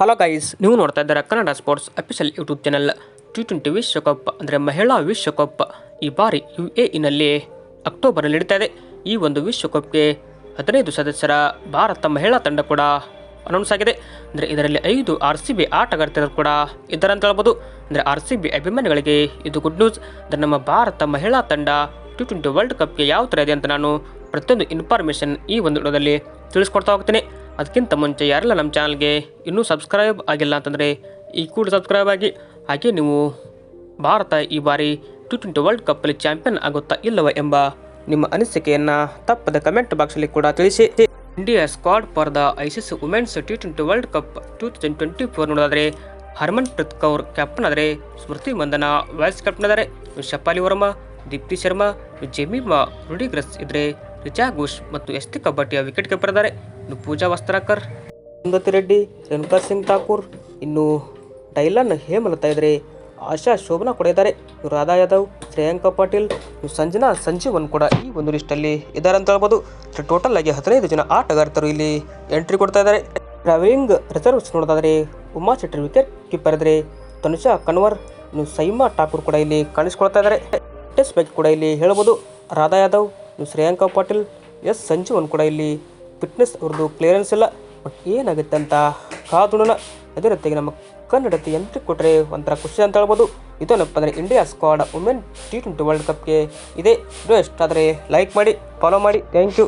Hello guys ನೀವು ನೋಡ್ತಾ ಇದ್ದಾರೆ Kannada sports official YouTube channel T twenty ವಿಶ್ವಕಪ್ ಅಂದರೆ ಮಹಿಳಾ ವಿಶ್ವಕಪ್. ಈ ಬಾರಿ ಯು ಎ ಇನಲ್ಲಿ ಅಕ್ಟೋಬರ್ನಲ್ಲಿ ನಡೀತಾ ಇದೆ. ಈ ಒಂದು ವಿಶ್ವಕಪ್ಗೆ ಹದಿನೈದು ಸದಸ್ಯರ ಭಾರತ ಮಹಿಳಾ ತಂಡ ಕೂಡ ಅನೌನ್ಸ್ ಆಗಿದೆ. ಅಂದರೆ ಇದರಲ್ಲಿ ಐದು ಆರ್ ಸಿ ಬಿ ಆಟಗಾರ್ತಿಯರು ಕೂಡ ಇದ್ದಾರೆ ಅಂತ ಹೇಳ್ಬೋದು. ಅಂದರೆ ಆರ್ ಸಿ ಬಿ ಅಭಿಮಾನಿಗಳಿಗೆ ಇದು ಗುಡ್ ನ್ಯೂಸ್ ಅಂದರೆ ನಮ್ಮ ಭಾರತ ಮಹಿಳಾ ತಂಡ ಟಿ ಟ್ವೆಂಟಿ ವರ್ಲ್ಡ್ ಕಪ್ಗೆ ಯಾವ ಥರ ಇದೆ ಅಂತ ನಾನು ಪ್ರತಿಯೊಂದು ಇನ್ಫಾರ್ಮೇಷನ್ ಈ ಒಂದು ವಿಡಿಯೋದಲ್ಲಿ ತಿಳಿಸ್ಕೊಡ್ತಾ ಹೋಗ್ತೀನಿ. ಅದಕ್ಕಿಂತ ಮುಂಚೆ ಯಾರೆಲ್ಲ ನಮ್ಮ ಚಾನಲ್ಗೆ ಇನ್ನೂ ಸಬ್ಸ್ಕ್ರೈಬ್ ಆಗಿಲ್ಲ ಅಂತಂದರೆ ಈ ಕೂಡ ಸಬ್ಸ್ಕ್ರೈಬ್ ಆಗಿ, ಹಾಗೆ ನೀವು ಭಾರತ ಈ ಬಾರಿ ಟಿ ಟ್ವೆಂಟಿ ವರ್ಲ್ಡ್ ಕಪ್ಪಲ್ಲಿ ಚಾಂಪಿಯನ್ ಆಗುತ್ತಾ ಇಲ್ಲವ ಎಂಬ ನಿಮ್ಮ ಅನಿಸಿಕೆಯನ್ನು ತಪ್ಪದ ಕಮೆಂಟ್ ಬಾಕ್ಸಲ್ಲಿ ಕೂಡ ತಿಳಿಸಿ. India squad for the ICC women's T twenty world cup two thousand twenty four ನೋಡೋದಾದರೆ ಹರ್ಮನ್ ಪ್ರೀತ್ ಕೌರ್ ಕ್ಯಾಪ್ಟನ್ ಆದರೆ, ಸ್ಮೃತಿ ಮಂದನ ವೈಸ್ ಕ್ಯಾಪ್ಟನ್ ಆದರೆ ಶಪಾಲಿ ವರ್ಮಾ, ದೀಪ್ತಿ ಶರ್ಮಾ, ಜೆಮಿಮಾ ರುಡಿಗ್ರಸ್ ಇದ್ರೆ ರಿಚಾ ಘೋಷ್ ಮತ್ತು ಎಸ್ ಟಿ ಕಬಡ್ಡಿಯ ವಿಕೆಟ್ ಕೀಪರ್ ಇದ್ದಾರೆ ಇನ್ನು ಪೂಜಾ ವಸ್ತ್ರಾಕರ್. ಸುಂದತಿ ರೆಡ್ಡಿ ರೇಣುಕಾ ಸಿಂಗ್ ಠಾಕೂರ್. ಇನ್ನು ಡೈಲನ್ ಹೇಮಲತಾ ಇದ್ದಾರೆ ಆಶಾ ಶೋಭನಾ ಕೂಡ ಇದ್ದಾರೆ. ರಾಧಾ ಯಾದವ್ ಶ್ರೇಯಾಂಕಾ ಪಾಟೀಲ್ ಸಂಜನಾ ಸಂಜೀವನ್ ಕೂಡ ಈ ಒಂದು ಲಿಸ್ಟಲ್ಲಿ ಇದ್ದಾರೆ ಅಂತ ಹೇಳ್ಬೋದು. ಟೋಟಲ್ ಆಗಿ ಹದಿನೈದು ಜನ ಆಟಗಾರ್ತರು ಇಲ್ಲಿ ಎಂಟ್ರಿ ಕೊಡ್ತಾ ಇದ್ದಾರೆ. ಟ್ರಾವೆಲಿಂಗ್ ರಿಸರ್ವ್ಸ್ ನೋಡೋದಾದರೆ ಉಮಾ ಶೆಟ್ಟಿ ವಿಕೆಟ್ ಕೀಪರ್ ಇದ್ದಾರೆ ತನುಷಾ ಕನ್ವರ್, ಇನ್ನು ಸೈಮಾ ಠಾಕೂರ್ ಕೂಡ ಇಲ್ಲಿ ಕಾಣಿಸ್ಕೊಳ್ತಾ ಇದ್ದಾರೆ. ಟೆಸ್ಟ್ ಬಗ್ಗೆ ಕೂಡ ಇಲ್ಲಿ ಹೇಳ್ಬೋದು. ರಾಧಾ ಯಾದವ್ ಇನ್ನು ಶ್ರೇಯಾಂಕಾ ಪಾಟೀಲ್, ಎಸ್ ಸಂಜೀವನ್ ಕೂಡ ಇಲ್ಲಿ ಫಿಟ್ನೆಸ್ ಅವ್ರದ್ದು ಕ್ಲಿಯರೆನ್ಸ್ ಇಲ್ಲ. ಬಟ್ ಏನಾಗುತ್ತೆ ಅಂತ ಕಾದುಣ ಅದೇ ರೀತಿಯಾಗಿ ನಮ್ಮ ಕನ್ನಡತಿ ಎಂಟ್ರಿ ಕೊಟ್ಟರೆ ಒಂಥರ ಖುಷಿ ಅಂತ ಹೇಳ್ಬೋದು. ಇದೇನಪ್ಪ ಅಂದರೆ India squad women T twenty world ಕಪ್ಗೆ ಇದೆ. ಇಷ್ಟ ಎಷ್ಟಾದರೆ ಲೈಕ್ ಮಾಡಿ ಫಾಲೋ ಮಾಡಿ. Thank you